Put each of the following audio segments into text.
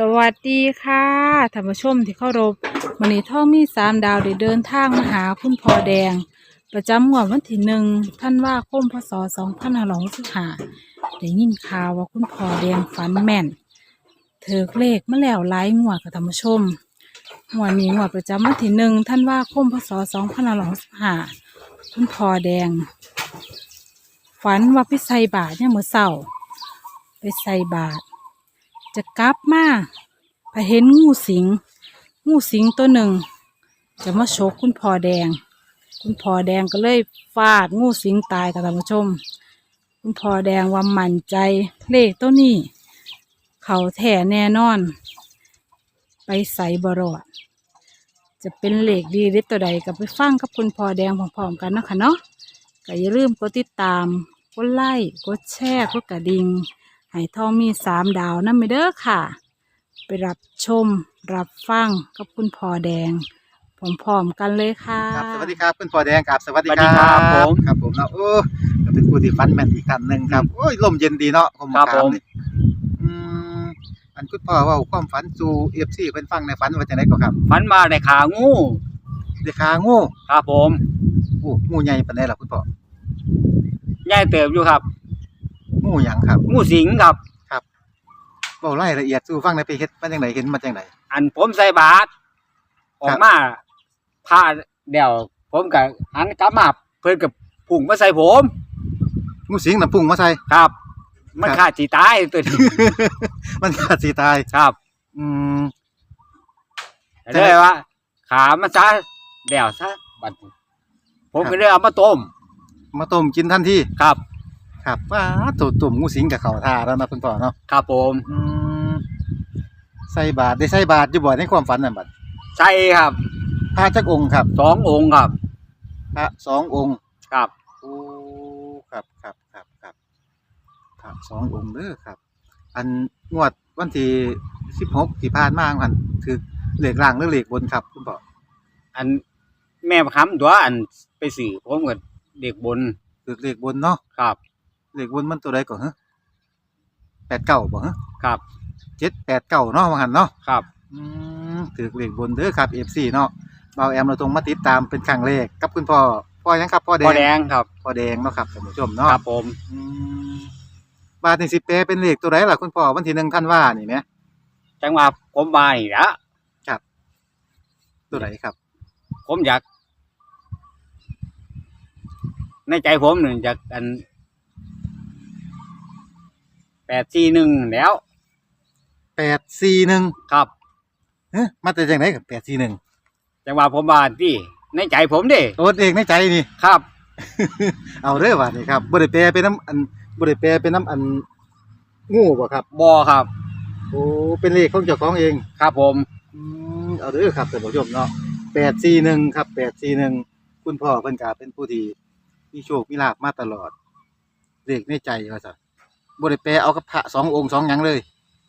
สวัสดีค่ะท่านผู้ชมที่เคารพวันนี้ท่องมีสามดาวได้เดินทางมาหาคุณพ่อแดง ประจำงวดวันที่หนึ่งท่านว่าคมพศสองพันห้าร้อยสิบห้าได้ยินข่าวว่าคุณพ่อแดงฝันแม่นเถือกเลขมาแล้วหลายงวดค่ะท่านผู้ชมงวดนี้งวดประจำวันที่หนึ่งท่านว่าคมพศสองพันห้าร้อยสิบห้าคุณพ่อแดง ฝันว่าไปใส่บาตรเนี่ยามมื่อเช้าไปใส่บาตร จะกลับมาไปเห็นงูสิง งูสิงตัวหนึ่ง จะมาฉกคุณพ่อแดง คุณพ่อแดงก็เลยฟาดงูสิงตายค่ะท่านผู้ชม คุณพ่อแดงว่ามั่นใจเลขตัวนี้ เขาแท้แน่นอน ไปใส่บรอดจะเป็นเลขดีหรือตัวใดก็ไปฟังกับคุณพ่อแดงพร้อมๆกันเนาะคะเนาะก็อย่าลืมกดติดตาม กดไลค์ กดแชร์ กดกระดิ่ง ให้ทองมีสามดาวนั่นไปเด้อค่ะ ไปรับชม รับฟังกับคุณพ่อแดงพร้อมๆกันเลยค่ะ ครับสวัสดีครับคุณพ่อแดงครับสวัสดีสวัสดีครับผมครับผมเนาะโอ้ก็เป็นผู้ที่ฟันแม่นอีกท่านหนึ่งครับโอ้ยลมเย็นดีเนาะผมครับถาผม นี่อืมอันคุณพ่อเว่าความฝันสู่เอฟซีเพิ่นฟังในฝันว่าจังไดก็ครับฝันมาในขางูเด็กขางูครับผม โอ้งูใหญ่ปานใดล่ะคุณพ่อ ใหญ่เติบอยู่ครับ งูหยังครับ งูสิงครับ เว้ารายละเอียดสู่ฟังในอยไปเฮ็ดมาจังไดเห็นมาจังได อันผมใส่บาตรออกมาพาเดี๋ยวผมกับหันกลับมาเพิ่นกับพุ่งมาใส่ผม งูสิงน่ะพุ่งมาใส่ ครับ มันครับ ขาดสีตายตัวนี้ มันขาดสิตาย ครับอืมเลยว่า ขามันซะเดี๋ยวซะบัดนี้ผมก็เลยเอามาต้มมาต้มกินทันทีครับ ครับว้าตัวตุ่มงูสิงกับเขาท่าแล้วนะคุณพ่อเนาะครับผมอืมใส่บาทได้ใส่บาทอยู่บ่ในความฝันนั่นบัดใช่ครับพระจักองค์ครับสององค์ครับพระสององค์ครับโอ้ครับครับครับครับพระสององค์เด้อครับ อันงวดวันที่สิบหกที่ผ่านมาคันคือเหล็กล่างหรือเหล็กบนครับ คุณพ่ออันแม่ประคำตัวอันไปสื่อผมกับเด็กบนคือเหล็กบนเนาะครับ เหล็กบนมันตัวใดก่อนฮะแปดเก้าบ่ฮะครับเจ็ดแปดเก้าเนาะว่าหันเนาะครับอืมถือเหล็กบนเด้อครับเอฟซีเนาะเบาแอมเราตรงมาติดตามเป็นครั้งแรกกับคุณพ่อพ่อยังครับพ่อแดพ่องแดงครับพ่อแดงเนาะครับท่านผู้ชมเนาะครับผมอืมบาทนี่สิแปลเป็นเลขตัวใดล่ะคุณพ่อวันที่หนึ่งท่านว่านี่ไหมจังหวะผมมานี่ละตัวไหนครับ ผมอยาก ในใจผมหนึ่งจากอัน แปดสี่หนึ่งแล้วแปดสี่หนึ่งครับเฮ้มาแต่จากไหนกับแปดสี่หนึ่งจังหวะผมมาที่ในใจผมเดิตัวเองในใจนี่ ครับ เอาเด้อบาทนี่ครับบริแปลเป็นน้ำอันบริแปลเป็นน้ำอันงูบ่ครับ บอครับ โอ้เป็นเลขของเจ้าของเองครับผมอืมเอาเด้อครับท่านผู้ชมเนาะแปดสี่หนึ่งครับแปดสี่หนึ่งคุณพ่อเพิ่นกาเป็นผู้ที่มีโชคมีลาภมาตลอดเลขในใจว่าซะ บริแปลเอากับพระสององค์สองหยังเลย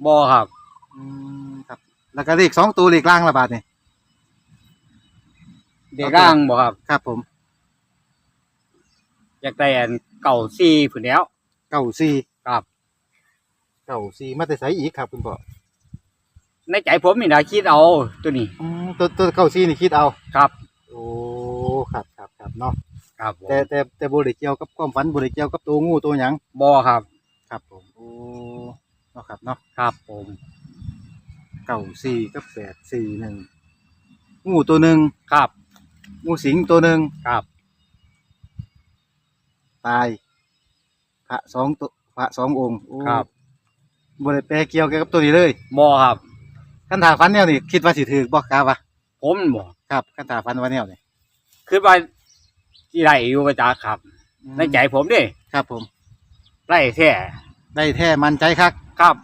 บอครับอืมครับ แล้วก็เลขสองตัวเลขล่างละบาทนี่เด็กร่างบอครับ ครับ ผมอยากได้อันเก่าซีผืนแล้ว เก้าสี่ครับ เก้าสี่มาแต่ไสอีกครับ คุณพ่อในใจผมนี่นะคิดเอาตัวนี้อืมตัวตัวเก้าสี่นี่คิดเอา ครับโอ้ครับครับครับเนาะครับผมแต่แต่แต่บริเกี่ยวกับความฝันบริเกี่ยวกับตัวงูตัวหยังบอครับ ครับผมโอ้เนาะครับเนาะครับผมเก้าสี่กับแปดสี่หนึ่งงูตัวหนึ่งครับงูสิงตัวหนึ่งครับ ตายพระสองตัวพระสององค์โอ้ครับบริแปลเกี่ยวกับตัวนี้เลยบอครับ คันถาฟันแนวนี่คิดว่าสิถือบอกกาวะผมบอครับคันถาฟันว่าแนวนี่คือว่าที่ไรอยู่ประจาครับ ในใจผมเดิครับผมไรแท้ ได้แท้มันใจคักครับ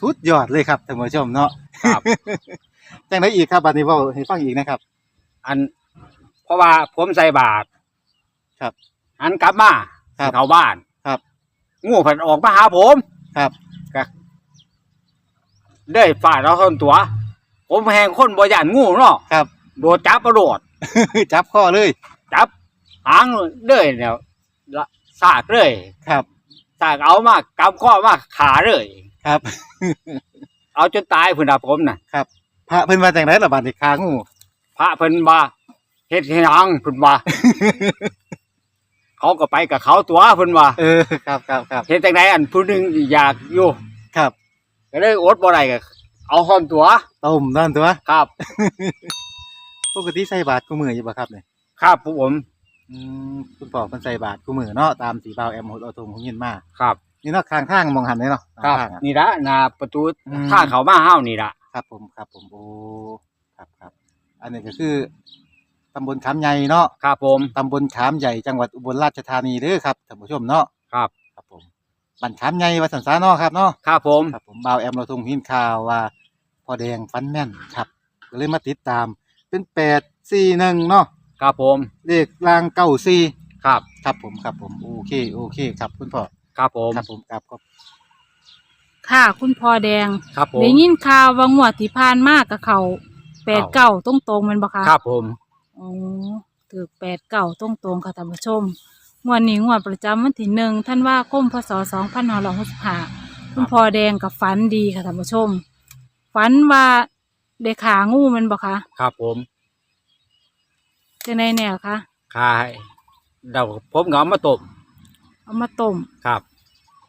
สุดยอดเลยครับท่านผู้ชมเนาะครับ จังไดอีกครับบัดนี้เว้าให้ฟังอีกนะครับ อัน เพราะว่าผมใส่บาตรครับอันกลับมาครับเข้าบ้านครับงูผันออกมาหาผมครับ ก็ได้ฝาดเราคนตัว ผมแหงคนบ่ยานงูเนาะครับ โดดจับประโดด จับข้อเลย จับหางเลยเนี่ยละสากเลยครับ สากเอามากำข้อมาขาเลย ครับเอาเอาจนตายพุ่นน่ะผมน่ะครับพระเพิ่นว่าจังไดล่ะบาดนี้คางู พระเพิ่นว่าเฮ็ดให้หยังเพิ่นว่าเขาก็ไปกับเขาตัวเพิ่นว่าเออ ครับครับครับ เฮ็ดจังไดอันผู้หนึงอยากอยู่ครับ ก็เลยอดบ่ได้ก็เอาฮ้อนตัวต้มนั่นตัว ครับ ปกติใส่บาตรกูมืออยู่บ่ครับเนี่ยครับผม อืมคุณพ่อเพิ่นใส่บาตรกูมือเนาะตามสีบ่าวแอมโหดเอาทงของยินมาครับ นี่เนาะข้างทางมองหันเลยเนาะครับ ข้างๆอะ นี่ละหน้าประตูอืมทางเขามาเฮานี่ละครับผมครับผมโอ้ครับครับอันนี้ก็คือตำบลขามใหญ่เนาะครับผม ตำบลขามใหญ่จังหวัดอุบลราชธานีเด้อครับท่านผู้ชมเนาะครับ ครับผมบ้านขามใหญ่ว่าสันสาเนาะครับเนาะ ครับผม ครับผมบ่าวแอมเราทงหินข่าวว่าพอแดงฟันแม่นครับ ก็เลยมาติดตามเป็นแปดสี่หนึ่งเนาะ ครับผม เลขรางเก้าสี่ครับ ครับผมครับผมโอเคโอเคครับคุณพ่อครับผม ครับผมครับขอบค่ะ คุณพ่อแดงครับผม ได้ยินข่าวว่างวดที่ผ่านมากกับเขาแปดเก้าตรงตรงๆแมันบ่คะครับผม อ๋อถือแปดเก้าตรงตรงๆค่ะท่านผู้ชมงวดนี้งวดประจำวันที่หนึ่งท่านว่าคมพศสองพันห้าร้อยหกสิบห้าคุณพ่อแดงกับฝันดีค่ะท่านผู้ชมฝันว่าได้ขางูแมันบ่คะครับผม จะในแนวคะขายเดี๋ยวผมก็เอามาต้มเอามาต้มครับ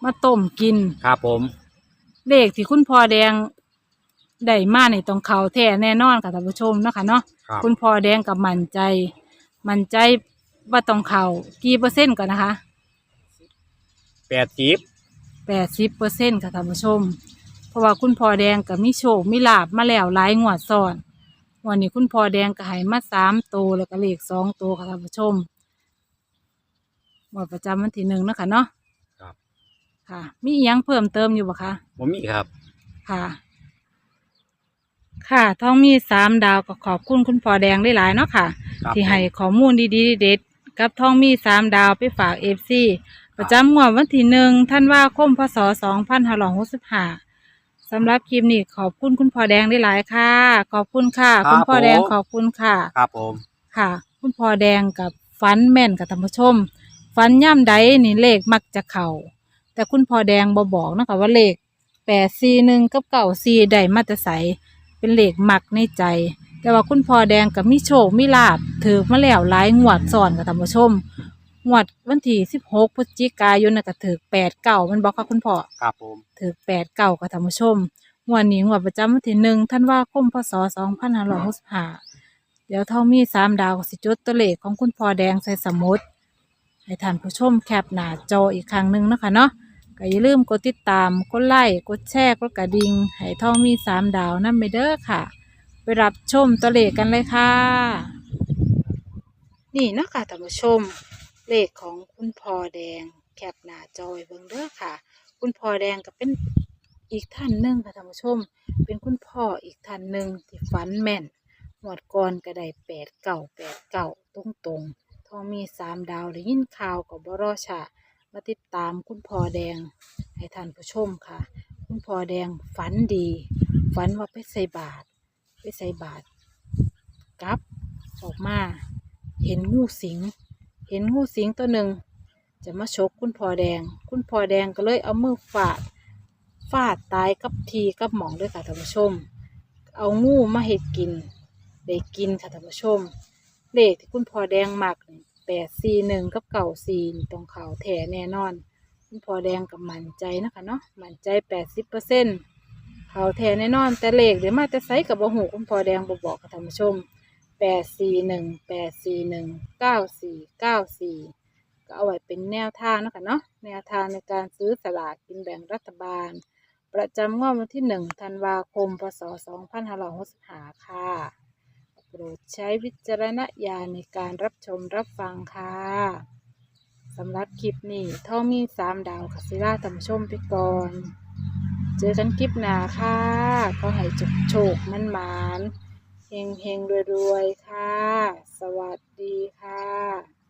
มาต้มกินครับผม เลขที่คุณพ่อแดงได้มาในตรงเขาแท้แน่นอนค่ะท่านผู้ชมเนาะคะเนาะครับ คุณพ่อแดงกับมั่นใจ มั่นใจว่าตรงเขากี่เปอร์เซ็นต์ก่อนนะคะ แปดจีบแปดสิบเปอร์เซ็นต์ค่ะท่านผู้ชม เพราะว่าคุณพ่อแดงกับมิโชคมิลาบมาแล้วหลายงวดซ้อน วันนี้คุณพ่อแดงก็ให้มาสามตัวแล้วก็เลขสองตัวค่ะท่านผู้ชมหมดประจำวันที่หนึ่งเนาะคะเนาะครับ ค่ะ มีอิหยังเพิ่มเติมอยู่บ่คะ ผมมีครับ ค่ะ ค่ะท้องมีสามดาวก็ขอบคุณคุณพ่อแดงได้หลายๆเนาะค่ะ ครับที่ให้ผมข้อมูลดีๆเด็ดๆกับท้องมีสามดาวไปฝากเอฟซีประจำงวดวันที่หนึ่งท่านว่าคมพศสองพันห้าร้อยหกสิบห้า สำหรับคลิปนี้ขอบคุณคุณพ่อแดงได้หลายๆค่ะ ขอบคุณค่ะ ครับคุณพ่อแดงผม ขอบคุณค่ะ ครับผม ค่ะ คุณพ่อแดงกับฟันแม่นกับท่านผู้ชม ฟันย่ำใดนี่เลขมักจะเข่า แต่คุณพ่อแดงบอบอกเนาะคะว่าเลขแปดสี่หนึ่งกับเก่าสี่ใดมาจะใสเป็นเลขมักในใจ แต่ว่าคุณพ่อแดงกับมิโชคมิลาบถือมาแล้วหลายงวดซ้อนกับท่านผู้ชม งวดวันที่สิบหกพฤศจิกายนน่ะก็ถือแปดเก่ามันบอกค่ะคุณพ่อครับผมถือแปดเก่ากับท่านผู้ชมงวดนี้งวดประจำวันที่หนึ่งท่านว่าคมพศสองพันห้าร้อยหกสิบห้าเดี๋ยวเท่ามีสามดาวก็สิจดตัวเลขของคุณพ่อแดงใส่สมุดให้ท่านผู้ชมแคปหน้าจออีกครั้งหนึ่งเนาะคะเนาะก็อย่าลืมกดติดตามกดไลค์กดแชร์กดกระดิ่งให้ท่องมีสามดาวนั่นไปเด้อค่ะ ไปรับชมตัวเลขกันเลยค่ะ นี่เนาะค่ะท่านผู้ชม เลขของคุณพ่อแดงแคปหน้าจอไว้เบิ่งเด้อค่ะ คุณพ่อแดงก็เป็นอีกท่านหนึ่งค่ะท่านผู้ชม เป็นคุณพ่ออีกท่านหนึ่งที่ฝันแม่นหมวดก่อนก็ได้แปดเก่าแปดเก่าตรงตรงทองมีสามดาวได้ยินข่าวกับบรอชามาติดตามคุณพ่อแดงให้ท่านผู้ชมค่ะ คุณพ่อแดงฝันดี ฝันว่าไปใส่บาตรไปใส่บาตรกลับออกมา เห็นงูสิง เห็นงูสิงตัวหนึ่งจะมาชกคุณพ่อแดง คุณพ่อแดงก็เลยเอามือฟาดฟาดตายกับทีกับหมองด้วยค่ะท่านผู้ชม เอางูมาเห็ดกินได้กินค่ะท่านผู้ชมเลขที่คุณพ่อแดงหมักแปดสี่หนึ่งกับเก่าสี่ตรงเขาแถแน่นอน คุณพ่อแดงกับมั่นใจนะคะเนาะมั่นใจแปดสิบเปอร์เซ็นต์เขาแถแน่นอน แต่เลขเดี๋ยวมาจะใส่กับบะหูคุณพ่อแดงบบอกกับท่านผู้ชม แปดสี่หนึ่งแปดสี่หนึ่งเก้าสี่เก้าสี่ก็เอาไว้เป็นแนวทางนะคะเนาะแนวทางในการซื้อสลากกินแบ่งรัฐบาล ประจำงวดวันที่หนึ่งธันวาคมพศสองพันห้าร้อยหกสิบห้าค่ะโปรดใช้วิจารณญาณในการรับชมรับฟังค่ะสำหรับคลิปนี้ท่อมีสามดาวคาสิล่าตำชมไปก่อน เจอกันคลิปหน้าค่ะ ก็ให้จุกโชคมันหมาน เฮงเฮงรวย ๆ ค่ะ สวัสดีค่ะ